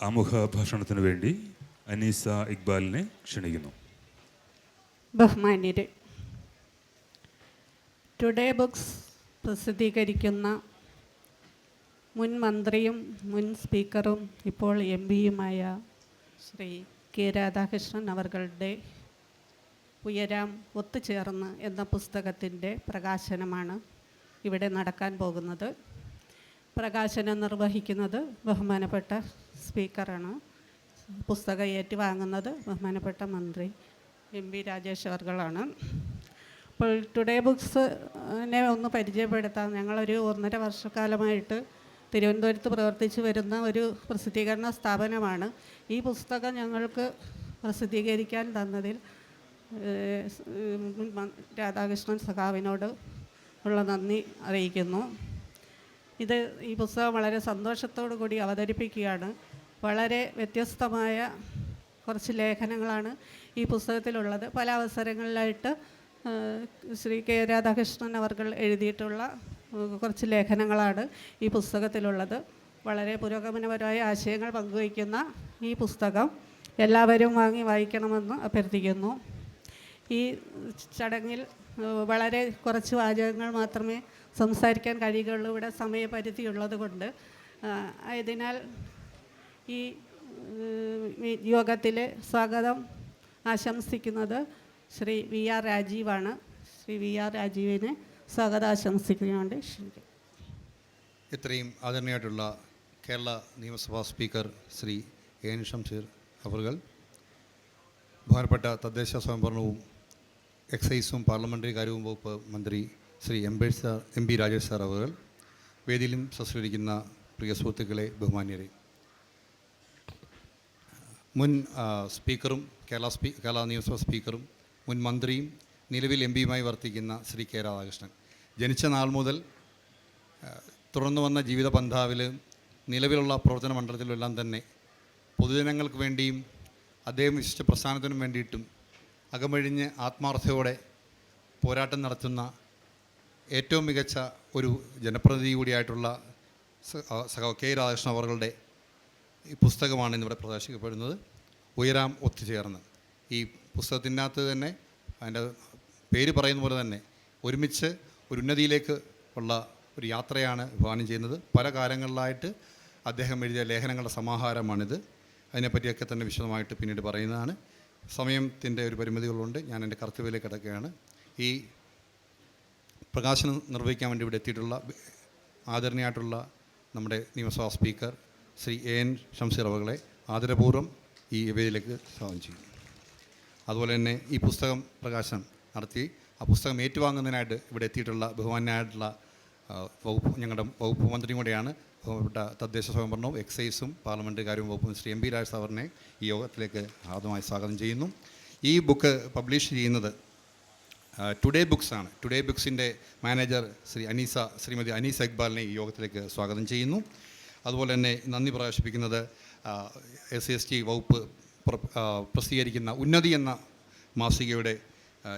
ആമുഖ ഭാഷണത്തിന് വേണ്ടി അനീസ ഇക്ബാലിനെ ക്ഷണിക്കുന്നു. ബഹുമാന്യര് ടുഡേ ബുക്സ് പ്രസിദ്ധീകരിക്കുന്ന മുൻ മന്ത്രിയും മുൻ സ്പീക്കറും ഇപ്പോൾ എം പിയുമായ ശ്രീ കെ രാധാകൃഷ്ണൻ അവർകളുടെ ഉയരാം ഒത്തുചേർന്ന് എന്ന പുസ്തകത്തിന്റെ പ്രകാശനമാണ് ഇവിടെ നടക്കാൻ പോകുന്നത്. പ്രകാശനം നിർവഹിക്കുന്നത് ബഹുമാനപ്പെട്ട സ്പീക്കറാണ്. പുസ്തകം ഏറ്റുവാങ്ങുന്നത് ബഹുമാനപ്പെട്ട മന്ത്രി എം വി രാജേഷ് അവർകളാണ്. അപ്പോൾ ടുഡേ ബുക്സിനെ ഒന്ന് പരിചയപ്പെടുത്താം. ഞങ്ങളൊരു ഒന്നര വർഷക്കാലമായിട്ട് തിരുവനന്തപുരത്ത് പ്രവർത്തിച്ചു വരുന്ന ഒരു പ്രസിദ്ധീകരണ സ്ഥാപനമാണ്. ഈ പുസ്തകം ഞങ്ങൾക്ക് പ്രസിദ്ധീകരിക്കാൻ തന്നതിൽ രാധാകൃഷ്ണൻ സഖാവിനോട് ഉള്ള നന്ദി അറിയിക്കുന്നു. ഇത് ഈ പുസ്തകം വളരെ സന്തോഷത്തോടു കൂടി അവതരിപ്പിക്കുകയാണ്. വളരെ വ്യത്യസ്തമായ കുറച്ച് ലേഖനങ്ങളാണ് ഈ പുസ്തകത്തിലുള്ളത്. പല അവസരങ്ങളിലായിട്ട് ശ്രീ കെ രാധാകൃഷ്ണൻ അവർകൾ എഴുതിയിട്ടുള്ള കുറച്ച് ലേഖനങ്ങളാണ് ഈ പുസ്തകത്തിലുള്ളത്. വളരെ പുരോഗമനപരമായ ആശയങ്ങൾ പങ്കുവയ്ക്കുന്ന ഈ പുസ്തകം എല്ലാവരും വാങ്ങി വായിക്കണമെന്ന് അഭ്യർത്ഥിക്കുന്നു. ഈ ചടങ്ങിൽ വളരെ കുറച്ച് വാചകങ്ങൾ മാത്രമേ സംസാരിക്കാൻ കഴിയുകയുള്ളൂ. ഇവിടെ സമയപരിധി കൊണ്ട് ആയതിനാൽ ഈ യോഗത്തിലെ സ്വാഗതം ആശംസിക്കുന്നത് ശ്രീ വി ആർ രാജീവാണ്. ശ്രീ വി ആർ രാജീവിനെ സ്വാഗതം ആശംസിക്കുന്നുണ്ട് ഇത്രയും ആദരണീയമായിട്ടുള്ള കേരള നിയമസഭാ സ്പീക്കർ ശ്രീ എൻ ഷംഷീർ അവർകൾ ബഹുമാനപ്പെട്ട തദ്ദേശ സ്വയംഭരണവും എക്സൈസും പാർലമെന്ററി കാര്യവും വകുപ്പ് മന്ത്രി Shri M M P Rajesh sir അവർ വേദിയിലും സസ്കരിക്കുന്ന പ്രിയ സുഹൃത്തുക്കളെ ബഹുമാന്യരെ മുൻ സ്പീക്കറും കേരള സ്പീ കേരള നിയമസഭാ സ്പീക്കറും മുൻ മന്ത്രിയും നിലവിൽ എം പിയുമായി വർത്തിക്കുന്ന ശ്രീ കെ രാധാകൃഷ്ണൻ. ജനിച്ച നാൾ മുതൽ തുടർന്നു വന്ന ജീവിത പന്ഥാവിൽ നിലവിലുള്ള പ്രവർത്തന മണ്ഡലത്തിലെല്ലാം തന്നെ പൊതുജനങ്ങൾക്ക് വേണ്ടിയും അദ്ദേഹം വിശിഷ്ട പ്രസ്ഥാനത്തിനും വേണ്ടിയിട്ടും അകമഴിഞ്ഞ് ആത്മാർത്ഥയോടെ പോരാട്ടം നടത്തുന്ന ഏറ്റവും മികച്ച ഒരു ജനപ്രതിനിധി കൂടിയായിട്ടുള്ള സഹ കെ രാധാകൃഷ്ണൻ അവറുടെ ഈ പുസ്തകമാണ് ഇന്നിവിടെ പ്രദർശിക്കപ്പെടുന്നത് ഉയരാം ഒത്തുചേർന്ന്. ഈ പുസ്തകത്തിന്റെ അകത്ത് തന്നെ അതിന്റെ പേര് പറയുന്ന പോലെ തന്നെ ഒരുമിച്ച് ഒരു ഉന്നതിയിലേക്ക് ഉള്ള ഒരു യാത്രയാണ് വിഭാവനം ചെയ്യുന്നത്. പല കാലങ്ങളിലായിട്ട് അദ്ദേഹം എഴുതിയ ലേഖനങ്ങളുടെ സമാഹാരമാണിത്. അതിനെപ്പറ്റിയൊക്കെ തന്നെ വിശദമായിട്ട് പിന്നീട് പറയുന്നതാണ്. സമയത്തിന്റെ ഒരു പരിമിതികളുണ്ട്. ഞാൻ എന്റെ കർത്തവ്യയിലേക്ക് കിടക്കുകയാണ്. ഈ പ്രകാശനം നിർവഹിക്കാൻ വേണ്ടി ഇവിടെ എത്തിയിട്ടുള്ള ആദരണീയമായിട്ടുള്ള നമ്മുടെ നിയമസഭാ speaker Shri A N Shamseer അവകളെ ആദരപൂർവം ഈ വേദിയിലേക്ക് സ്വാഗതം ചെയ്യും. അതുപോലെ തന്നെ ഈ പുസ്തകം പ്രകാശനം നടത്തി ആ പുസ്തകം ഏറ്റുവാങ്ങുന്നതിനായിട്ട് ഇവിടെ എത്തിയിട്ടുള്ള ബഹുമാനായിട്ടുള്ള വകുപ്പ് ഞങ്ങളുടെ വകുപ്പ് മന്ത്രിയും കൂടെയാണ് ബഹുമാനപ്പെട്ട തദ്ദേശ സ്വയംഭരണവും എക്സൈസും പാർലമെന്ററി കാര്യവും വകുപ്പും ശ്രീ എം പി രാജ് സാറിനെ ഈ യോഗത്തിലേക്ക് ആദ്യമായി സ്വാഗതം ചെയ്യുന്നു. ഈ ബുക്ക് പബ്ലിഷ് ചെയ്യുന്നത് ടുഡേ ബുക്സ് ആണ്. ടുഡേ ബുക്സിന്റെ മാനേജർ ശ്രീ അനീസ ശ്രീമതി അനീസ് ഇക്ബാലിനെ ഈ യോഗത്തിലേക്ക് സ്വാഗതം ചെയ്യുന്നു. അതുപോലെ തന്നെ നന്ദി പ്രകാശിപ്പിക്കുന്നത് എസ് സി എസ് ടി വകുപ്പ് പ്രസിദ്ധീകരിക്കുന്ന ഉന്നതി എന്ന മാസികയുടെ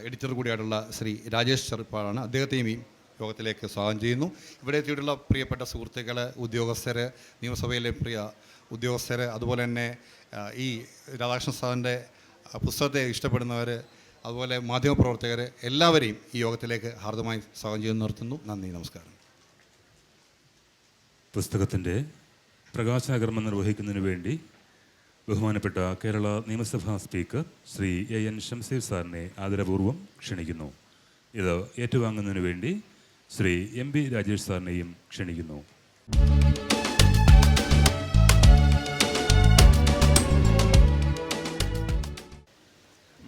എഡിറ്റർ കൂടിയായിട്ടുള്ള ശ്രീ രാജേഷ് ചെറുപ്പാടാണ്. അദ്ദേഹത്തെയും ഈ യോഗത്തിലേക്ക് സ്വാഗതം ചെയ്യുന്നു. ഇവിടെ എത്തിയിട്ടുള്ള പ്രിയപ്പെട്ട സുഹൃത്തുക്കൾ ഉദ്യോഗസ്ഥർ നിയമസഭയിലെ പ്രിയ ഉദ്യോഗസ്ഥർ അതുപോലെ തന്നെ ഈ രാധാകൃഷ്ണ സാറിന്റെ പുസ്തകത്തെ ഇഷ്ടപ്പെടുന്നവർ അതുപോലെ മാധ്യമപ്രവർത്തകർ എല്ലാവരെയും ഈ യോഗത്തിലേക്ക് ഹാർദമായി സ്വാഗതം ചെയ്യുന്നു നിർത്തുന്നു. നന്ദി നമസ്കാരം. പുസ്തകത്തിന്റെ പ്രകാശനകർമ്മം നിർവഹിക്കുന്നതിന് വേണ്ടി ബഹുമാനപ്പെട്ട കേരള നിയമസഭാ speaker Shri A N Shamseer സാറിനെ ആദരപൂർവം ക്ഷണിക്കുന്നു. ഇത് ഏറ്റുവാങ്ങുന്നതിന് വേണ്ടി ശ്രീ എം പി രാജേഷ് സാറിനെയും ക്ഷണിക്കുന്നു.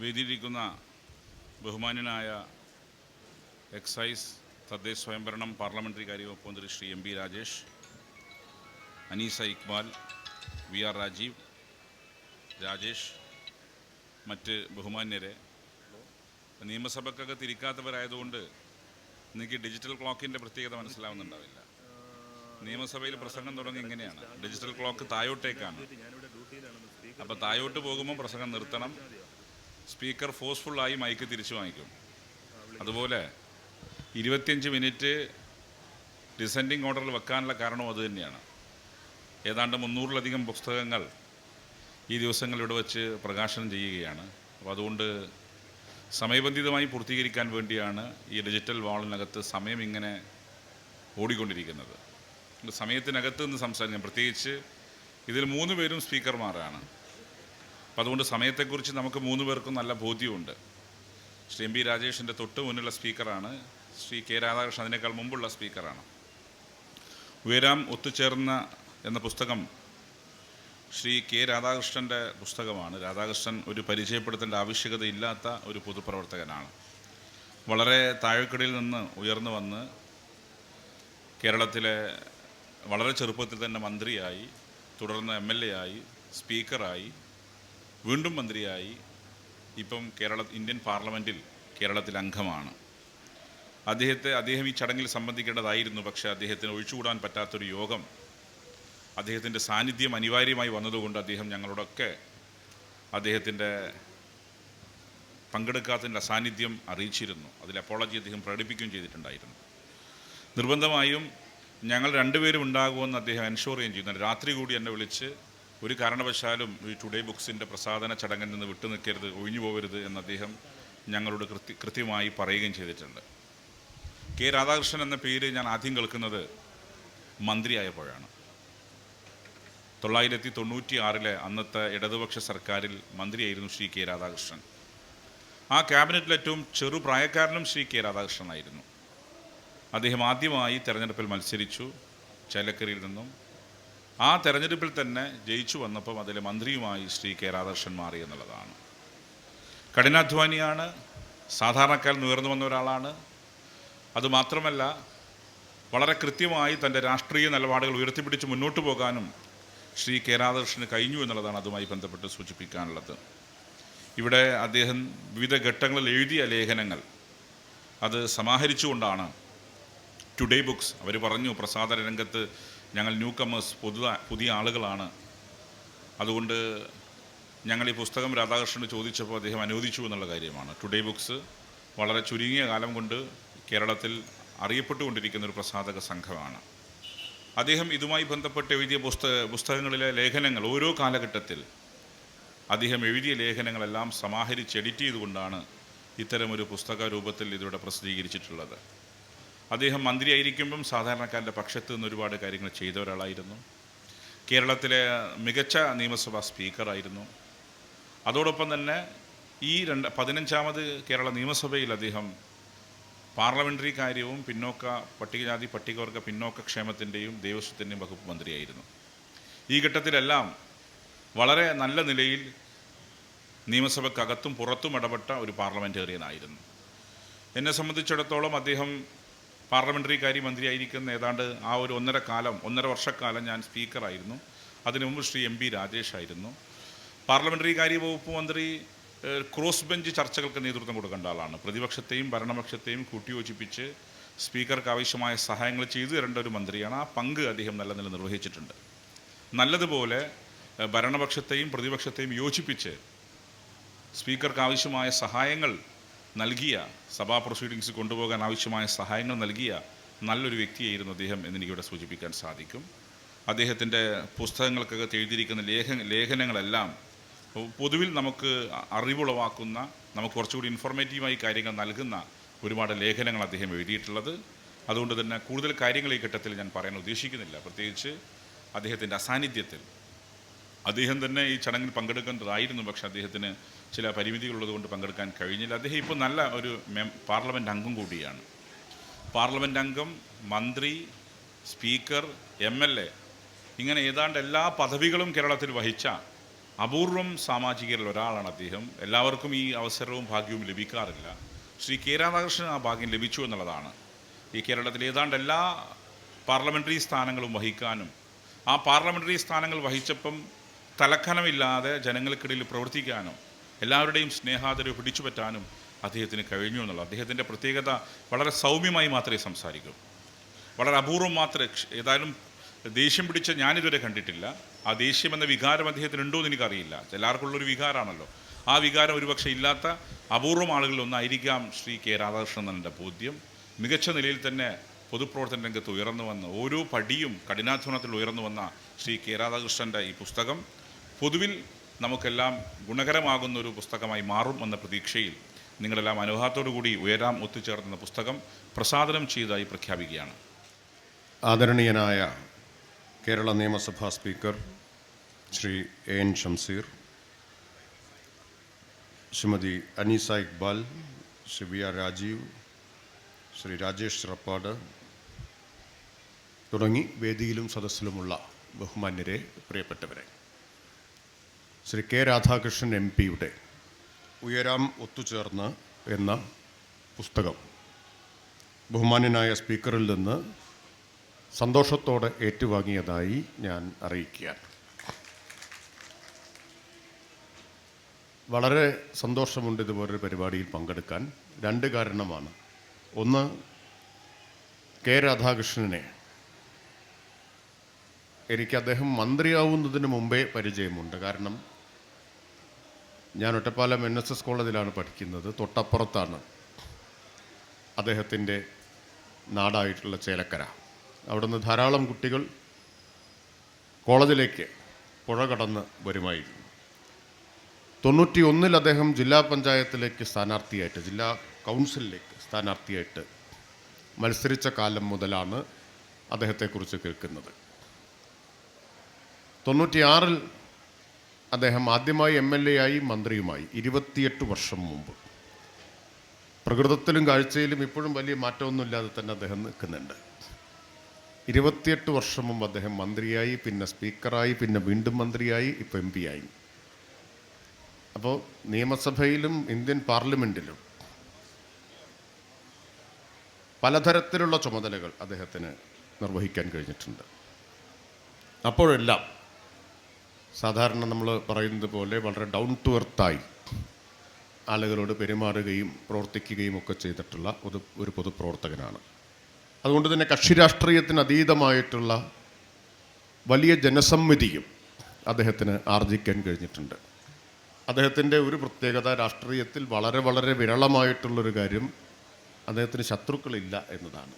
വേദിയിരിക്കുന്ന ബഹുമാന്യനായ എക്സൈസ് തദ്ദേശ സ്വയംഭരണം പാർലമെന്ററി കാര്യ വകുപ്പ് മന്ത്രി Shri M P Rajesh Anisa Iqbal V R Rajeev Rajesh മറ്റ് ബഹുമാന്യരെ. നിയമസഭക്കൊക്കെ ഇരിക്കാത്തവരായതുകൊണ്ട് നിങ്ങൾക്ക് ഡിജിറ്റൽ ക്ലോക്കിന്റെ പ്രത്യേകത മനസ്സിലാവുന്നുണ്ടാവില്ല. നിയമസഭയിൽ പ്രസംഗം തുടങ്ങി ഇങ്ങനെയാണ്. ഡിജിറ്റൽ ക്ലോക്ക് തായോട്ടേക്കാണ്. അപ്പോൾ തായോട്ട് പോകുമ്പോൾ പ്രസംഗം നിർത്തണം. സ്പീക്കർ ഫോഴ്സ്ഫുള്ളായി മൈക്ക് തിരിച്ചു വാങ്ങിക്കും. അതുപോലെ ഇരുപത്തിയഞ്ച് മിനിറ്റ് ഡിസെൻഡിങ് ഓർഡറിൽ വെക്കാനുള്ള കാരണം അത് തന്നെയാണ്. ഏതാണ്ട് മുന്നൂറിലധികം പുസ്തകങ്ങൾ ഈ ദിവസങ്ങൾ ഇവിടെ വെച്ച് പ്രകാശനം ചെയ്യുകയാണ്. അപ്പോൾ അതുകൊണ്ട് സമയബന്ധിതമായി പൂർത്തീകരിക്കാൻ വേണ്ടിയാണ് ഈ ഡിജിറ്റൽ വാളിനകത്ത് സമയം ഇങ്ങനെ ഓടിക്കൊണ്ടിരിക്കുന്നത്. സമയത്തിനകത്ത് നിന്ന് സംസാരിക്കാം. പ്രത്യേകിച്ച് ഇതിൽ മൂന്ന് പേരും സ്പീക്കർമാരാണ്. അപ്പോൾ അതുകൊണ്ട് സമയത്തെക്കുറിച്ച് നമുക്ക് മൂന്ന് പേർക്കും നല്ല ബോധ്യമുണ്ട്. ശ്രീ എം പി രാജേഷിന്റെ തൊട്ട് മുന്നിലുള്ള സ്പീക്കറാണ്. ശ്രീ കെ രാധാകൃഷ്ണൻ അതിനേക്കാൾ മുമ്പുള്ള സ്പീക്കറാണ്. ഉയരാം ഒത്തുചേർന്ന എന്ന പുസ്തകം ശ്രീ കെ രാധാകൃഷ്ണന്റെ പുസ്തകമാണ്. രാധാകൃഷ്ണൻ ഒരു പരിചയപ്പെടുത്തേണ്ട ആവശ്യകതയില്ലാത്ത ഒരു പൊതുപ്രവർത്തകനാണ്. വളരെ താഴെക്കടിയിൽ നിന്ന് ഉയർന്നു വന്ന് കേരളത്തിലെ വളരെ ചെറുപ്പത്തിൽ തന്നെ മന്ത്രിയായി തുടർന്ന് എം എൽ എ ആയി സ്പീക്കറായി വീണ്ടും മന്ത്രിയായി ഇപ്പം കേരള ഇന്ത്യൻ പാർലമെന്റിൽ കേരളത്തിൽ അംഗമാണ്. അദ്ദേഹത്തെ അദ്ദേഹം ഈ ചടങ്ങിൽ സംബന്ധിക്കേണ്ടതായിരുന്നു പക്ഷേ അദ്ദേഹത്തിന് ഒഴിച്ചുകൂടാൻ പറ്റാത്തൊരു യോഗം അദ്ദേഹത്തിന്റെ സാന്നിധ്യം അനിവാര്യമായി വന്നതുകൊണ്ട് അദ്ദേഹം ഞങ്ങളോടൊക്കെ അദ്ദേഹത്തിന്റെ പങ്കെടുക്കാത്തതിന്റെ സാന്നിധ്യം അറിയിച്ചിരുന്നു. അതിൽ അപ്പോളജി അദ്ദേഹം പ്രകടിപ്പിക്കുകയും ചെയ്തിട്ടുണ്ടായിരുന്നു. നിർബന്ധമായും ഞങ്ങൾ രണ്ടുപേരും ഉണ്ടാകുമെന്ന് അദ്ദേഹം എൻഷുർ ചെയ്യുകയും ചെയ്യുന്നു രാത്രി കൂടി എന്നെ വിളിച്ച് ഒരു കാരണവശാലും ഈ ടുഡേ ബുക്സിന്റെ പ്രസാദന ചടങ്ങിൽ നിന്ന് വിട്ടു നിൽക്കരുത് ഒഴിഞ്ഞു പോകരുത് എന്ന് അദ്ദേഹം ഞങ്ങളോട് കൃത്യ കൃത്യമായി പറയുകയും ചെയ്തിട്ടുണ്ട്. കെ രാധാകൃഷ്ണൻ എന്ന പേര് ഞാൻ ആദ്യം കേൾക്കുന്നത് മന്ത്രിയായപ്പോഴാണ്. തൊള്ളായിരത്തി തൊണ്ണൂറ്റി ആറിലെ അന്നത്തെ ഇടതുപക്ഷ സർക്കാരിൽ മന്ത്രിയായിരുന്നു ശ്രീ കെ രാധാകൃഷ്ണൻ. ആ ക്യാബിനറ്റിൽ ഏറ്റവും ചെറുപ്രായക്കാരനും ശ്രീ കെ രാധാകൃഷ്ണനായിരുന്നു. അദ്ദേഹം ആദ്യമായി തെരഞ്ഞെടുപ്പിൽ മത്സരിച്ചു ചേലക്കരയിൽ നിന്നും. ആ തെരഞ്ഞെടുപ്പിൽ തന്നെ ജയിച്ചു വന്നപ്പം അതിലെ മന്ത്രിയുമായി ശ്രീ കെ രാധാകൃഷ്ണൻ മാറി എന്നുള്ളതാണ്. കഠിനാധ്വാനിയാണ് സാധാരണക്കാരിൽ ഉയർന്നു വന്ന ഒരാളാണ്. അതുമാത്രമല്ല വളരെ കൃത്യമായി തന്റെ രാഷ്ട്രീയ നിലപാടുകൾ ഉയർത്തിപ്പിടിച്ച് മുന്നോട്ട് പോകാനും ശ്രീ കെ രാധാകൃഷ്ണന് കഴിഞ്ഞു എന്നുള്ളതാണ് അതുമായി ബന്ധപ്പെട്ട് സൂചിപ്പിക്കാനുള്ളത്. ഇവിടെ അദ്ദേഹം വിവിധ ഘട്ടങ്ങളിൽ എഴുതിയ ലേഖനങ്ങൾ അത് സമാഹരിച്ചുകൊണ്ടാണ് ടുഡേ ബുക്സ് അവർ പറഞ്ഞു പ്രസാദ രംഗത്ത് ഞങ്ങൾ ന്യൂ കമേഴ്സ് പുതുത പുതിയ ആളുകളാണ്. അതുകൊണ്ട് ഞങ്ങൾ ഈ പുസ്തകം രാധാകൃഷ്ണന് ചോദിച്ചപ്പോൾ അദ്ദേഹം അനുവദിച്ചു എന്നുള്ള കാര്യമാണ്. ടുഡേ ബുക്സ് വളരെ ചുരുങ്ങിയ കാലം കൊണ്ട് കേരളത്തിൽ അറിയപ്പെട്ടുകൊണ്ടിരിക്കുന്ന ഒരു പ്രസാധക സംഘമാണ്. അദ്ദേഹം ഇതുമായി ബന്ധപ്പെട്ട് എഴുതിയ പുസ്തക പുസ്തകങ്ങളിലെ ലേഖനങ്ങൾ ഓരോ കാലഘട്ടത്തിൽ അദ്ദേഹം എഴുതിയ ലേഖനങ്ങളെല്ലാം സമാഹരിച്ച് എഡിറ്റ് ചെയ്തുകൊണ്ടാണ് ഇത്തരമൊരു പുസ്തക രൂപത്തിൽ ഇതിലൂടെ പ്രസിദ്ധീകരിച്ചിട്ടുള്ളത്. അദ്ദേഹം മന്ത്രിയായിരിക്കുമ്പം സാധാരണക്കാരന്റെ പക്ഷത്ത് നിന്ന് ഒരുപാട് കാര്യങ്ങൾ ചെയ്ത ഒരാളായിരുന്നു. കേരളത്തിലെ മികച്ച നിയമസഭാ സ്പീക്കറായിരുന്നു. അതോടൊപ്പം തന്നെ ഈ രണ്ട് പതിനഞ്ചാമത് കേരള നിയമസഭയിൽ അദ്ദേഹം പാർലമെന്ററി കാര്യവും പിന്നോക്ക പട്ടികജാതി പട്ടികവർഗ പിന്നോക്ക ക്ഷേമത്തിന്റെയും ദേവസ്വത്തിന്റെയും വകുപ്പ് മന്ത്രിയായിരുന്നു. ഈ ഘട്ടത്തിലെല്ലാം വളരെ നല്ല നിലയിൽ നിയമസഭക്കകത്തും പുറത്തും ഇടപെട്ട ഒരു പാർലമെന്റേറിയനായിരുന്നു എന്നെ സംബന്ധിച്ചിടത്തോളം അദ്ദേഹം പാർലമെന്ററി കാര്യമന്ത്രിയായിരിക്കുന്ന ഏതാണ്ട് ആ ഒരു ഒന്നര കാലം ഒന്നര വർഷക്കാലം ഞാൻ സ്പീക്കറായിരുന്നു. അതിനു മുമ്പ് ശ്രീ എം പി രാജേഷായിരുന്നു. പാർലമെന്ററി കാര്യ വകുപ്പ് മന്ത്രി ക്രോസ് ബെഞ്ച് ചർച്ചകൾക്ക് നേതൃത്വം കൊടുക്കേണ്ട ആളാണ്. പ്രതിപക്ഷത്തെയും ഭരണപക്ഷത്തെയും കൂട്ടിയോജിപ്പിച്ച് സ്പീക്കർക്ക് ആവശ്യമായ സഹായങ്ങൾ ചെയ്തു തരേണ്ട ഒരു മന്ത്രിയാണ്. ആ പങ്ക് അദ്ദേഹം നല്ല നില നിർവഹിച്ചിട്ടുണ്ട്. നല്ലതുപോലെ ഭരണപക്ഷത്തെയും പ്രതിപക്ഷത്തെയും യോജിപ്പിച്ച് സ്പീക്കർക്ക് ആവശ്യമായ സഹായങ്ങൾ നൽകിയ സഭാ പ്രൊസീഡിങ്സ് കൊണ്ടുപോകാൻ ആവശ്യമായ സഹായങ്ങൾ നൽകിയ നല്ലൊരു വ്യക്തിയായിരുന്നു അദ്ദേഹം എന്നെനിക്കിവിടെ സൂചിപ്പിക്കാൻ സാധിക്കും. അദ്ദേഹത്തിന്റെ പുസ്തകങ്ങൾക്കകത്ത് എഴുതിയിരിക്കുന്ന ലേഖ ലേഖനങ്ങളെല്ലാം പൊതുവിൽ നമുക്ക് അറിവുളവാക്കുന്ന നമുക്ക് കുറച്ചുകൂടി ഇൻഫോർമേറ്റീവായി കാര്യങ്ങൾ നൽകുന്ന ഒരുപാട് ലേഖനങ്ങൾ അദ്ദേഹം എഴുതിയിട്ടുള്ളത്. അതുകൊണ്ട് തന്നെ കൂടുതൽ കാര്യങ്ങൾ ഈ ഘട്ടത്തിൽ ഞാൻ പറയാൻ ഉദ്ദേശിക്കുന്നില്ല. പ്രത്യേകിച്ച് അദ്ദേഹത്തിന്റെ അസാന്നിധ്യത്തിൽ. അദ്ദേഹം തന്നെ ഈ ചടങ്ങിൽ പങ്കെടുക്കേണ്ടതായിരുന്നു പക്ഷേ അദ്ദേഹത്തിന് ചില പരിമിതികളുള്ളതുകൊണ്ട് പങ്കെടുക്കാൻ കഴിഞ്ഞില്ല. അദ്ദേഹം ഇപ്പോൾ നല്ല ഒരു മെം പാർലമെന്റ് അംഗം കൂടിയാണ്. പാർലമെന്റ് അംഗം മന്ത്രി സ്പീക്കർ എം എൽ എ ഇങ്ങനെ ഏതാണ്ട് എല്ലാ പദവികളും കേരളത്തിൽ വഹിച്ച അപൂർവം സാമാജികരിൽ ഒരാളാണ് അദ്ദേഹം. എല്ലാവർക്കും ഈ അവസരവും ഭാഗ്യവും ലഭിക്കാറില്ല. ശ്രീ കെ രാധാകൃഷ്ണൻ ആ ഭാഗ്യം ലഭിച്ചു എന്നുള്ളതാണ്. ഈ കേരളത്തിൽ ഏതാണ്ട് എല്ലാ പാർലമെന്ററി സ്ഥാനങ്ങളും വഹിക്കാനും ആ പാർലമെന്ററി സ്ഥാനങ്ങൾ വഹിച്ചപ്പം തലക്കനമില്ലാതെ ജനങ്ങൾക്കിടയിൽ പ്രവർത്തിക്കാനും എല്ലാവരുടെയും സ്നേഹാദരവ് പിടിച്ചുപറ്റാനും അദ്ദേഹത്തിന് കഴിഞ്ഞു എന്നുള്ളത് അദ്ദേഹത്തിന്റെ പ്രത്യേകത വളരെ സൗമ്യമായി മാത്രമേ സംസാരിക്കൂ. വളരെ അപൂർവം മാത്രമേ ഏതായാലും ദേഷ്യം പിടിച്ച ഞാനിതുവരെ കണ്ടിട്ടില്ല. ആ ദേഷ്യം എന്ന വികാരം അദ്ദേഹത്തിന് ഉണ്ടോ എന്ന് എനിക്കറിയില്ല. എല്ലാവർക്കുള്ളൊരു വികാരമാണല്ലോ. ആ വികാരം ഒരുപക്ഷെ ഇല്ലാത്ത അപൂർവം ആളുകളിൽ ഒന്നായിരിക്കാം ശ്രീ കെ രാധാകൃഷ്ണൻ ബോധ്യം. മികച്ച നിലയിൽ തന്നെ പൊതുപ്രവർത്തന രംഗത്ത് ഉയർന്നു വന്ന ഓരോ പടിയും കഠിനാധ്വാനത്തിൽ ഉയർന്നു വന്ന ശ്രീ കെ രാധാകൃഷ്ണന്റെ ഈ പുസ്തകം പൊതുവിൽ നമുക്കെല്ലാം ഗുണകരമാകുന്ന ഒരു പുസ്തകമായി മാറും എന്ന പ്രതീക്ഷയിൽ നിങ്ങളെല്ലാം അനുഭവത്തോടു കൂടി ഉയരാം ഒത്തുചേർന്ന പുസ്തകം പ്രസാദനം ചെയ്തതായി പ്രഖ്യാപിക്കുകയാണ്. ആദരണീയനായ കേരള നിയമസഭാ speaker Shri N Shamseer Shrimati Anisa Iqbal Shri V R Rajeev Shri Rajesh റപ്പാട് തുടങ്ങി വേദിയിലും സദസ്സിലുമുള്ള ബഹുമാന്യരെ പ്രിയപ്പെട്ടവരെ. ശ്രീ കെ രാധാകൃഷ്ണൻ എം പിയുടെ ഉയരാം ഒത്തുചേർന്ന് എന്ന പുസ്തകം ബഹുമാന്യനായ സ്പീക്കറിൽ നിന്ന് സന്തോഷത്തോടെ ഏറ്റുവാങ്ങിയതായി ഞാൻ അറിയിക്കുക വളരെ സന്തോഷമുണ്ട് ഇതുപോലൊരു പരിപാടിയിൽ പങ്കെടുക്കാൻ. രണ്ട് കാരണമാണ്. ഒന്ന് കെ രാധാകൃഷ്ണനെ എനിക്ക് അദ്ദേഹം മന്ത്രിയാവുന്നതിന് മുമ്പേ പരിചയമുണ്ട്. കാരണം ഞാൻ ഒറ്റപ്പാലം എൻ എസ് എസ് കോളേജിലാണ് പഠിക്കുന്നത്. തൊട്ടപ്പുറത്താണ് അദ്ദേഹത്തിന്റെ നാടായിട്ടുള്ള ചേലക്കര. അവിടുന്ന് ധാരാളം കുട്ടികൾ കോളേജിലേക്ക് പുഴ കടന്ന് വരുമായിരുന്നു. തൊണ്ണൂറ്റി ഒന്നിൽ അദ്ദേഹം ജില്ലാ പഞ്ചായത്തിലേക്ക് സ്ഥാനാർത്ഥിയായിട്ട് ജില്ലാ കൗൺസിലിലേക്ക് സ്ഥാനാർത്ഥിയായിട്ട് മത്സരിച്ച കാലം മുതലാണ് അദ്ദേഹത്തെക്കുറിച്ച് കേൾക്കുന്നത്. തൊണ്ണൂറ്റിയാറിൽ അദ്ദേഹം ആദ്യമായി എം എൽ എ ആയി മന്ത്രിയുമായി ഇരുപത്തിയെട്ട് വർഷം മുമ്പ്. പ്രകൃതത്തിലും കാഴ്ചയിലും ഇപ്പോഴും വലിയ മാറ്റമൊന്നുമില്ലാതെ തന്നെ അദ്ദേഹം നിൽക്കുന്നുണ്ട്. ഇരുപത്തിയെട്ട് വർഷം മുമ്പ് അദ്ദേഹം മന്ത്രിയായി പിന്നെ സ്പീക്കറായി പിന്നെ വീണ്ടും മന്ത്രിയായി ഇപ്പോൾ എം ആയി. അപ്പോൾ നിയമസഭയിലും ഇന്ത്യൻ പാർലമെന്റിലും പലതരത്തിലുള്ള ചുമതലകൾ അദ്ദേഹത്തിന് നിർവഹിക്കാൻ കഴിഞ്ഞിട്ടുണ്ട്. അപ്പോഴെല്ലാം സാധാരണ നമ്മൾ പറയുന്നത് പോലെ വളരെ ഡൗൺ ടു എർത്തായി ആളുകളോട് പെരുമാറുകയും പ്രവർത്തിക്കുകയും ഒക്കെ ചെയ്തിട്ടുള്ള ഒരു ഒരു പൊതുപ്രവർത്തകനാണ്. അതുകൊണ്ട് തന്നെ കക്ഷി രാഷ്ട്രീയത്തിന് അതീതമായിട്ടുള്ള വലിയ ജനസമ്മിതിയും അദ്ദേഹത്തിന് ആർജിക്കാൻ കഴിഞ്ഞിട്ടുണ്ട്. അദ്ദേഹത്തിന്റെ ഒരു പ്രത്യേകത രാഷ്ട്രീയത്തിൽ വളരെ വളരെ വിരളമായിട്ടുള്ളൊരു കാര്യം അദ്ദേഹത്തിന് ശത്രുക്കളില്ല എന്നതാണ്.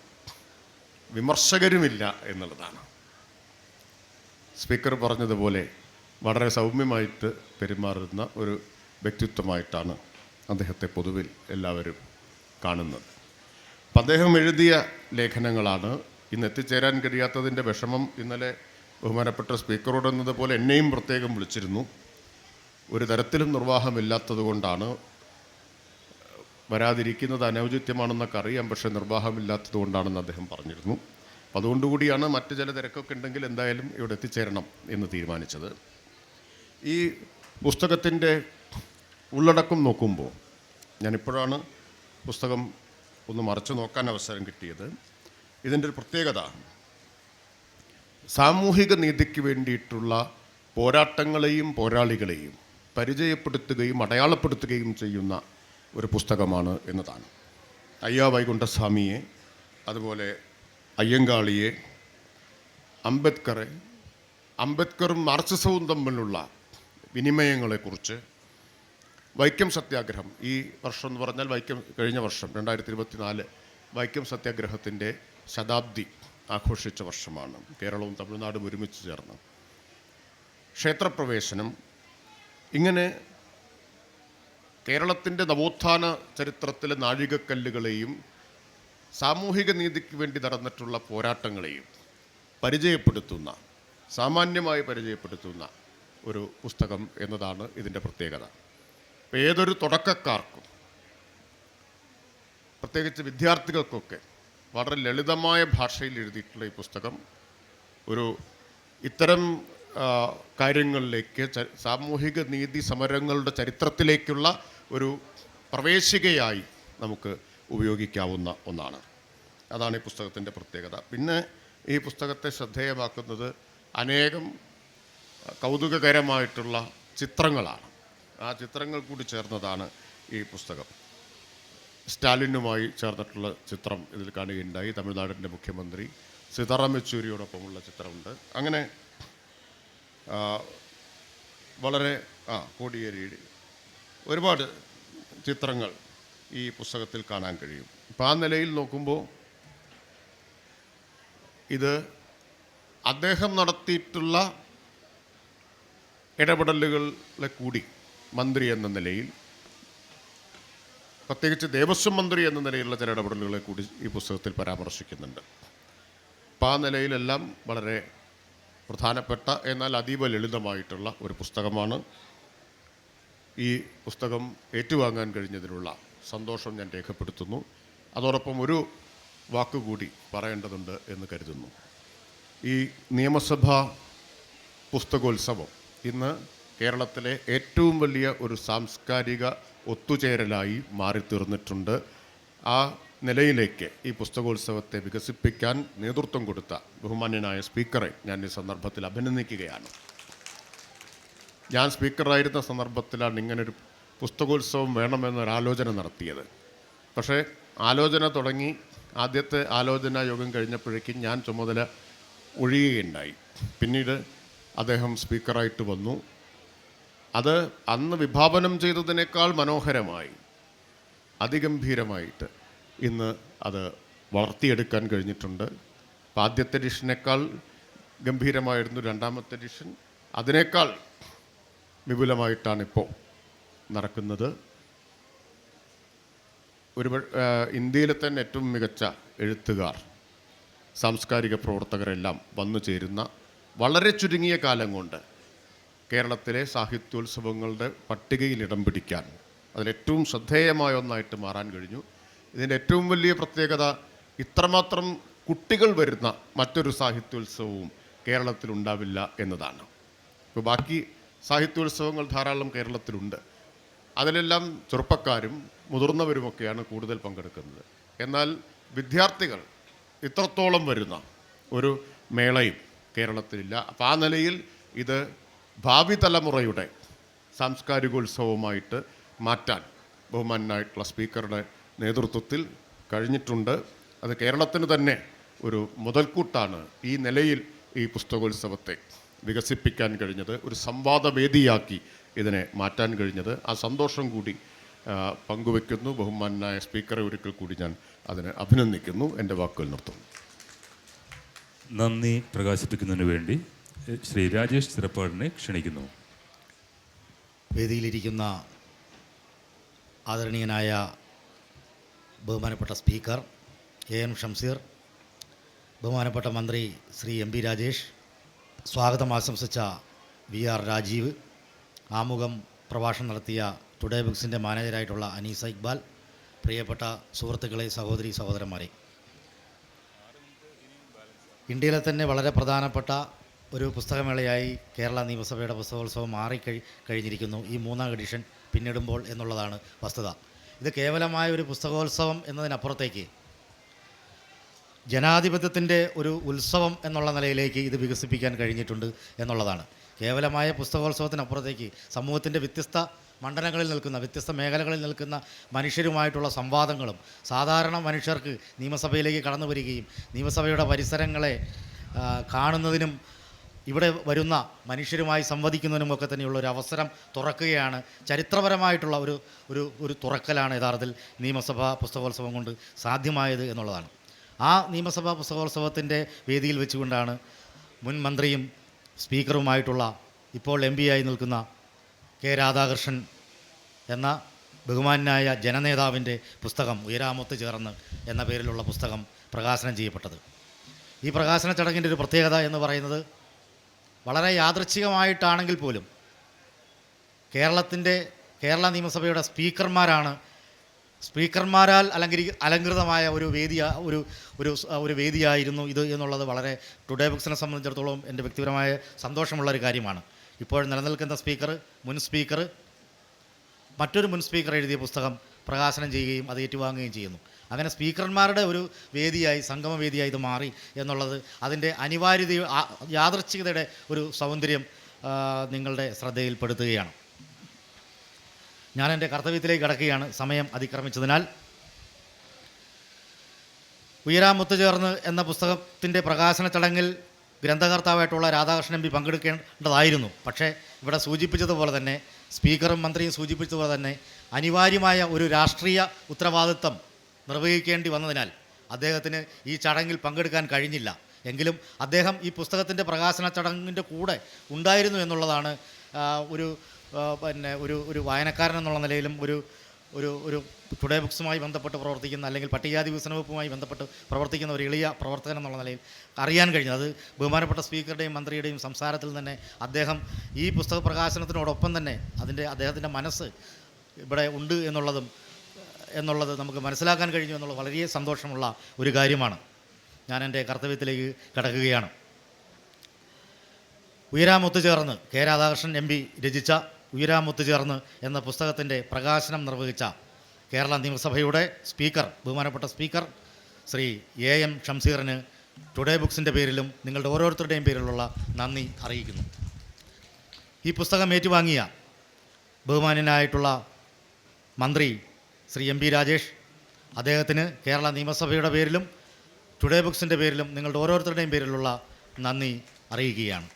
വിമർശകരുമില്ല എന്നുള്ളതാണ്. സ്പീക്കർ പറഞ്ഞതുപോലെ വളരെ സൗമ്യമായിട്ട് പെരുമാറുന്ന ഒരു വ്യക്തിത്വമായിട്ടാണ് അദ്ദേഹത്തെ പൊതുവിൽ എല്ലാവരും കാണുന്നത്. അപ്പം അദ്ദേഹം എഴുതിയ ലേഖനങ്ങളാണ്. ഇന്ന് എത്തിച്ചേരാൻ കഴിയാത്തതിന്റെ വിഷമം ഇന്നലെ ബഹുമാനപ്പെട്ട സ്പീക്കറോട് എന്നതുപോലെ എന്നെയും പ്രത്യേകം വിളിച്ചിരുന്നു. ഒരു തരത്തിലും നിർവാഹമില്ലാത്തത് കൊണ്ടാണ് വരാതിരിക്കുന്നത് അനൗചിത്യമാണെന്നൊക്കെ അറിയാം പക്ഷേ നിർവാഹമില്ലാത്തത് കൊണ്ടാണെന്ന് അദ്ദേഹം പറഞ്ഞിരുന്നു. അപ്പം അതുകൊണ്ടുകൂടിയാണ് മറ്റു ചില തിരക്കൊക്കെ ഉണ്ടെങ്കിൽ എന്തായാലും ഇവിടെ എത്തിച്ചേരണം എന്ന് തീരുമാനിച്ചത്. ഈ പുസ്തകത്തിന്റെ ഉള്ളടക്കം നോക്കുമ്പോൾ ഞാനിപ്പോഴാണ് പുസ്തകം ഒന്ന് മറച്ചു നോക്കാൻ അവസരം കിട്ടിയത്. ഇതിന്റെ ഒരു പ്രത്യേകത സാമൂഹിക നീതിക്ക് വേണ്ടിയിട്ടുള്ള പോരാട്ടങ്ങളെയും പോരാളികളെയും പരിചയപ്പെടുത്തുകയും അടയാളപ്പെടുത്തുകയും ചെയ്യുന്ന ഒരു പുസ്തകമാണ് എന്നതാണ്. അയ്യാ വൈകുണ്ഠസ്വാമിയെ അതുപോലെ അയ്യങ്കാളിയെ അംബേദ്കറെ അംബേദ്കറും മാർക്സിസവും തമ്മിലുള്ള വിനിമയങ്ങളെക്കുറിച്ച് വൈക്കം സത്യാഗ്രഹം. ഈ വർഷം എന്ന് പറഞ്ഞാൽ വൈക്കം കഴിഞ്ഞ വർഷം രണ്ടായിരത്തി ഇരുപത്തിനാല് വൈക്കം സത്യാഗ്രഹത്തിന്റെ ശതാബ്ദി ആഘോഷിച്ച വർഷമാണ്. കേരളവും തമിഴ്നാടും ഒരുമിച്ച് ചേർന്ന്. ക്ഷേത്രപ്രവേശനം. ഇങ്ങനെ കേരളത്തിന്റെ നവോത്ഥാന ചരിത്രത്തിലെ നാഴികക്കല്ലുകളെയും സാമൂഹിക നീതിക്ക് വേണ്ടി നടന്നിട്ടുള്ള പോരാട്ടങ്ങളെയും പരിചയപ്പെടുത്തുന്ന സാമാന്യമായി പരിചയപ്പെടുത്തുന്ന ഒരു പുസ്തകം എന്നതാണ് ഇതിന്റെ പ്രത്യേകത. ഏതൊരു തുടക്കക്കാർക്കും പ്രത്യേകിച്ച് വിദ്യാർത്ഥികൾക്കൊക്കെ വളരെ ലളിതമായ ഭാഷയിൽ എഴുതിയിട്ടുള്ള ഈ പുസ്തകം ഒരു ഇത്തരം കാര്യങ്ങളിലേക്ക് സാമൂഹിക നീതി സമരങ്ങളുടെ ചരിത്രത്തിലേക്കുള്ള ഒരു പ്രവേശികയായി നമുക്ക് ഉപയോഗിക്കാവുന്ന ഒന്നാണ്. അതാണ് ഈ പുസ്തകത്തിന്റെ പ്രത്യേകത. പിന്നെ ഈ പുസ്തകത്തെ ശ്രദ്ധേയമാക്കുന്നത് അനേകം കൗതുകകരമായിട്ടുള്ള ചിത്രങ്ങളാണ്. ആ ചിത്രങ്ങൾ കൂടി ചേർന്നതാണ് ഈ പുസ്തകം. സ്റ്റാലിനുമായി ചേർന്നിട്ടുള്ള ചിത്രം ഇതിൽ കാണുകയുണ്ടായി. തമിഴ്നാടിന്റെ മുഖ്യമന്ത്രി സീതാറാം യെച്ചൂരിയോടൊപ്പമുള്ള ചിത്രമുണ്ട്. അങ്ങനെ വളരെ ആ കോടിയേരിയുടെ ഒരുപാട് ചിത്രങ്ങൾ ഈ പുസ്തകത്തിൽ കാണാൻ കഴിയും. അപ്പോൾ ആ നിലയിൽ നോക്കുമ്പോൾ ഇത് അദ്ദേഹം നടത്തിയിട്ടുള്ള ഇടപെടലുകളെ കൂടി മന്ത്രി എന്ന നിലയിൽ പ്രത്യേകിച്ച് ദേവസ്വം മന്ത്രി എന്ന നിലയിലുള്ള ചില ഇടപെടലുകളെ കൂടി ഈ പുസ്തകത്തിൽ പരാമർശിക്കുന്നുണ്ട്. അപ്പം ആ നിലയിലെല്ലാം വളരെ പ്രധാനപ്പെട്ട എന്നാൽ അതീവ ലളിതമായിട്ടുള്ള ഒരു പുസ്തകമാണ്. ഈ പുസ്തകം ഏറ്റുവാങ്ങാൻ കഴിഞ്ഞതിലുള്ള സന്തോഷം ഞാൻ രേഖപ്പെടുത്തുന്നു. അതോടൊപ്പം ഒരു വാക്കുകൂടി പറയേണ്ടതുണ്ട് എന്ന് കരുതുന്നു. ഈ നിയമസഭാ പുസ്തകോത്സവം ഇന്ന് കേരളത്തിലെ ഏറ്റവും വലിയ ഒരു സാംസ്കാരിക ഒത്തുചേരലായി മാറിത്തീർന്നിട്ടുണ്ട്. ആ നിലയിലേക്ക് ഈ പുസ്തകോത്സവത്തെ വികസിപ്പിക്കാൻ നേതൃത്വം കൊടുത്ത ബഹുമാന്യനായ സ്പീക്കറെ ഞാൻ ഈ സന്ദർഭത്തിൽ അഭിനന്ദിക്കുകയാണ്. ഞാൻ സ്പീക്കറായിരുന്ന സന്ദർഭത്തിലാണ് ഇങ്ങനൊരു പുസ്തകോത്സവം വേണമെന്നൊരാലോചന നടത്തിയത്. പക്ഷേ ആലോചന തുടങ്ങി. ആദ്യത്തെ ആലോചന യോഗം കഴിഞ്ഞപ്പോഴേക്കും ഞാൻ ചുമതല ഒഴിയുകയുണ്ടായി. പിന്നീട് അദ്ദേഹം സ്പീക്കറായിട്ട് വന്നു. അത് അന്ന് വിഭാവനം ചെയ്തതിനേക്കാൾ മനോഹരമായി അതിഗംഭീരമായിട്ട് ഇന്ന് അത് വളർത്തിയെടുക്കാൻ കഴിഞ്ഞിട്ടുണ്ട്. ആദ്യത്തെ എഡിഷനേക്കാൾ ഗംഭീരമായിരുന്നു രണ്ടാമത്തെ എഡിഷൻ. അതിനേക്കാൾ വിപുലമായിട്ടാണിപ്പോൾ നടക്കുന്നത്. ഒരു ഇന്ത്യയിലെ തന്നെ ഏറ്റവും മികച്ച എഴുത്തുകാർ സാംസ്കാരിക പ്രവർത്തകരെല്ലാം വന്നു ചേരുന്ന വളരെ ചുരുങ്ങിയ കാലം കൊണ്ട് കേരളത്തിലെ സാഹിത്യോത്സവങ്ങളുടെ പട്ടികയിൽ ഇടം പിടിക്കാൻ അതിലേറ്റവും ശ്രദ്ധേയമായ ഒന്നായിട്ട് മാറാൻ കഴിഞ്ഞു. ഇതിന്റെ ഏറ്റവും വലിയ പ്രത്യേകത ഇത്രമാത്രം കുട്ടികൾ വരുന്ന മറ്റൊരു സാഹിത്യോത്സവവും കേരളത്തിലുണ്ടാവില്ല എന്നതാണ്. ഇപ്പോൾ ബാക്കി സാഹിത്യോത്സവങ്ങൾ ധാരാളം കേരളത്തിലുണ്ട്. അതിലെല്ലാം ചെറുപ്പക്കാരും മുതിർന്നവരുമൊക്കെയാണ് കൂടുതൽ പങ്കെടുക്കുന്നത്. എന്നാൽ വിദ്യാർത്ഥികൾ ഇത്രത്തോളം വരുന്ന ഒരു മേളയും കേരളത്തിലില്ല. അപ്പോൾ ആ നിലയിൽ ഇത് ഭാവി തലമുറയുടെ സാംസ്കാരികോത്സവമായിട്ട് മാറ്റാൻ ബഹുമാനായിട്ടുള്ള സ്പീക്കറുടെ നേതൃത്വത്തിൽ കഴിഞ്ഞിട്ടുണ്ട്. അത് കേരളത്തിന് തന്നെ ഒരു മുതൽക്കൂട്ടാണ് ഈ നിലയിൽ ഈ പുസ്തകോത്സവത്തെ വികസിപ്പിക്കാൻ കഴിഞ്ഞത്. ഒരു സംവാദവേദിയാക്കി ഇതിനെ മാറ്റാൻ കഴിഞ്ഞത്. ആ സന്തോഷം കൂടി പങ്കുവെക്കുന്നു ബഹുമാനായ സ്പീക്കറെ ഒരിക്കൽ കൂടി ഞാൻ അതിനെ അഭിനന്ദിക്കുന്നു. എന്റെ വാക്കുകൾ നിർത്തുന്നു. നന്ദി പ്രകാശിപ്പിക്കുന്നതിന് വേണ്ടി. ശ്രീ രാജേഷ് ചിറപ്പാടിനെ ക്ഷണിക്കുന്നു. വേദിയിലിരിക്കുന്ന ആദരണീയനായ ബഹുമാനപ്പെട്ട സ്പീക്കർ എ എം ഷംസീർ ബഹുമാനപ്പെട്ട മന്ത്രി ശ്രീ എം പി രാജേഷ് സ്വാഗതം ആശംസിച്ച വി ആർ രാജീവ് ആമുഖം പ്രഭാഷണം നടത്തിയ ടുഡേ ബുക്സിന്റെ മാനേജരായിട്ടുള്ള അനീസ ഇക്ബാൽ പ്രിയപ്പെട്ട സുഹൃത്തുക്കളെ സഹോദരി സഹോദരന്മാരെ. ഇന്ത്യയിലെ തന്നെ വളരെ പ്രധാനപ്പെട്ട ഒരു പുസ്തകമേളയായി കേരള നിയമസഭയുടെ പുസ്തകോത്സവം മാറി കഴിഞ്ഞിരിക്കുന്നു. ഈ മൂന്നാം എഡിഷൻ പിന്നിടുമ്പോൾ എന്നുള്ളതാണ് വസ്തുത. ഇത് കേവലമായ ഒരു പുസ്തകോത്സവം എന്നതിനപ്പുറത്തേക്ക് ജനാധിപത്യത്തിന്റെ ഒരു ഉത്സവം എന്നുള്ള നിലയിലേക്ക് ഇത് വികസിപ്പിക്കാൻ കഴിഞ്ഞിട്ടുണ്ട് എന്നുള്ളതാണ്. കേവലമായ പുസ്തകോത്സവത്തിനപ്പുറത്തേക്ക് സമൂഹത്തിന്റെ വ്യത്യസ്ത മണ്ഡലങ്ങളിൽ നിൽക്കുന്ന വ്യത്യസ്ത മേഖലകളിൽ നിൽക്കുന്ന മനുഷ്യരുമായിട്ടുള്ള സംവാദങ്ങളും സാധാരണ മനുഷ്യർക്ക് നിയമസഭയിലേക്ക് കടന്നു വരികയും നിയമസഭയുടെ പരിസരങ്ങളെ കാണുന്നതിനും ഇവിടെ വരുന്ന മനുഷ്യരുമായി സംവദിക്കുന്നതിനുമൊക്കെ തന്നെയുള്ള ഒരു അവസരം തുറക്കുകയാണ്. ചരിത്രപരമായിട്ടുള്ള ഒരു ഒരു ഒരു തുറക്കലാണ് യഥാർത്ഥത്തിൽ നിയമസഭാ പുസ്തകോത്സവം കൊണ്ട് സാധ്യമായത് എന്നുള്ളതാണ്. ആ നിയമസഭാ പുസ്തകോത്സവത്തിന്റെ വേദിയിൽ വെച്ചുകൊണ്ടാണ് മുൻ മന്ത്രിയും സ്പീക്കറുമായിട്ടുള്ള ഇപ്പോൾ എം ആയി നിൽക്കുന്ന കെ രാധാകൃഷ്ണൻ എന്ന ബഹുമാനായ ജനനേതാവിന്റെ പുസ്തകം ഉയരാമൊത്ത് ചേർന്ന് എന്ന പേരിലുള്ള പുസ്തകം പ്രകാശനം ചെയ്യപ്പെട്ടത്. ഈ പ്രകാശന ചടങ്ങിന്റെ ഒരു പ്രത്യേകത എന്ന് പറയുന്നത് വളരെ യാദൃച്ഛികമായിട്ടാണെങ്കിൽ പോലും കേരളത്തിന്റെ കേരള നിയമസഭയുടെ സ്പീക്കർമാരാണ് സ്പീക്കർമാരാൽ അലങ്കരി അലങ്കൃതമായ ഒരു വേദി ഒരു ഒരു ഒരു വേദിയായിരുന്നു ഇത് എന്നുള്ളത് വളരെ ടുഡേ ബുക്സിനെ സംബന്ധിച്ചിടത്തോളം എന്റെ വ്യക്തിപരമായ സന്തോഷമുള്ള ഒരു കാര്യമാണ്. ഇപ്പോൾ നിലനിൽക്കുന്ന സ്പീക്കർ മുൻ സ്പീക്കർ മറ്റൊരു മുൻ സ്പീക്കർ എഴുതിയ പുസ്തകം പ്രകാശനം ചെയ്യുകയും അത് ഏറ്റുവാങ്ങുകയും ചെയ്യുന്നു. അങ്ങനെ സ്പീക്കർമാരുടെ ഒരു വേദിയായി സംഗമവേദിയായി ഇത് മാറി എന്നുള്ളത് അതിന്റെ അനിവാര്യത യാദർച്ഛികതയുടെ ഒരു സൗന്ദര്യം നിങ്ങളുടെ ശ്രദ്ധയിൽപ്പെടുത്തുകയാണ്. ഞാൻ എന്റെ കർത്തവ്യത്തിലേക്ക് കടക്കുകയാണ്. സമയം അതിക്രമിച്ചതിനാൽ ഉയരാമൊത്തു ചേർന്ന് എന്ന പുസ്തകത്തിന്റെ പ്രകാശന ചടങ്ങിൽ ഗ്രന്ഥകർത്താവായിട്ടുള്ള രാധാകൃഷ്ണൻ പി പങ്കെടുക്കേണ്ടതായിരുന്നു. പക്ഷേ ഇവിടെ സൂചിപ്പിച്ചതുപോലെ തന്നെ സ്പീക്കറും മന്ത്രിയും സൂചിപ്പിച്ചതുപോലെ തന്നെ അനിവാര്യമായ ഒരു രാഷ്ട്രീയ ഉത്തരവാദിത്വം നിർവഹിക്കേണ്ടി വന്നതിനാൽ അദ്ദേഹത്തിന് ഈ ചടങ്ങിൽ പങ്കെടുക്കാൻ കഴിഞ്ഞില്ല. എങ്കിലും അദ്ദേഹം ഈ പുസ്തകത്തിന്റെ പ്രകാശന ചടങ്ങിന്റെ കൂടെ ഉണ്ടായിരുന്നു എന്നുള്ളതാണ് ഒരു പിന്നെ ഒരു ഒരു വായനക്കാരൻ എന്നുള്ള നിലയിലും ഒരു ഒരു ഒരു ടുഡേ ബുക്സുമായി ബന്ധപ്പെട്ട് പ്രവർത്തിക്കുന്ന അല്ലെങ്കിൽ പട്ടികജാതി വികസന വകുപ്പുമായി ബന്ധപ്പെട്ട് പ്രവർത്തിക്കുന്ന ഒരു എളിയ പ്രവർത്തകൻ എന്നുള്ള നിലയിൽ അറിയാൻ കഴിഞ്ഞു അത് ബഹുമാനപ്പെട്ട സ്പീക്കറുടെയും മന്ത്രിയുടെയും സംസാരത്തിൽ തന്നെ അദ്ദേഹം ഈ പുസ്തക പ്രകാശനത്തിനോടൊപ്പം തന്നെ അതിന്റെ അദ്ദേഹത്തിന്റെ മനസ്സ് ഇവിടെ ഉണ്ട് എന്നുള്ളതും എന്നുള്ളത് നമുക്ക് മനസ്സിലാക്കാൻ കഴിഞ്ഞു എന്നുള്ളത് വളരെ സന്തോഷമുള്ള ഒരു കാര്യമാണ്. ഞാൻ എന്റെ കർത്തവ്യത്തിലേക്ക് കടക്കുകയാണ്. ഉയരാമൊത്തു ചേർന്ന് കെ രാധാകൃഷ്ണൻ എം പി രചിച്ച ഉയരാമൊത്തു ചേർന്ന് എന്ന പുസ്തകത്തിന്റെ പ്രകാശനം നിർവഹിച്ച കേരള നിയമസഭയുടെ സ്പീക്കർ ബഹുമാനപ്പെട്ട സ്പീക്കർ ശ്രീ എ എം ഷംസീറിന് ടുഡേ ബുക്സിന്റെ പേരിലും നിങ്ങളുടെ ഓരോരുത്തരുടെയും പേരിലുള്ള നന്ദി അറിയിക്കുന്നു. ഈ പുസ്തകം ഏറ്റുവാങ്ങിയ ബഹുമാന്യനായിട്ടുള്ള മന്ത്രി ശ്രീ എം പി രാജേഷ് അദ്ദേഹത്തിന് കേരള നിയമസഭയുടെ പേരിലും ടുഡേ ബുക്സിന്റെ പേരിലും നിങ്ങളുടെ ഓരോരുത്തരുടെയും പേരിലുള്ള നന്ദി അറിയിക്കുകയാണ്.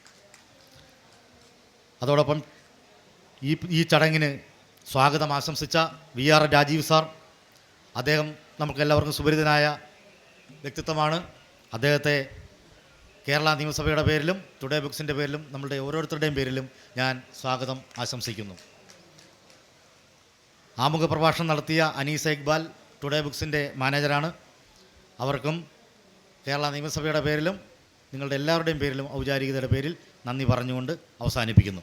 അതോടൊപ്പം ഈ ഈ ചടങ്ങിന് സ്വാഗതം ആശംസിച്ച വി ആർ രാജീവ് സാർ അദ്ദേഹം നമുക്കെല്ലാവർക്കും സുപരിതനായ വ്യക്തിത്വമാണ്. അദ്ദേഹത്തെ കേരള നിയമസഭയുടെ പേരിലും ടുഡേ ബുക്സിന്റെ പേരിലും നമ്മളുടെ ഓരോരുത്തരുടെയും പേരിലും ഞാൻ സ്വാഗതം ആശംസിക്കുന്നു. ആമുഖ പ്രഭാഷണം നടത്തിയ അനീസ ഇക്ബാൽ ടുഡേ ബുക്സിന്റെ മാനേജറാണ് അവർക്കും കേരള നിയമസഭയുടെ പേരിലും നിങ്ങളുടെ എല്ലാവരുടെയും പേരിലും ഔപചാരികതയുടെ പേരിൽ നന്ദി പറഞ്ഞുകൊണ്ട് അവസാനിപ്പിക്കുന്നു.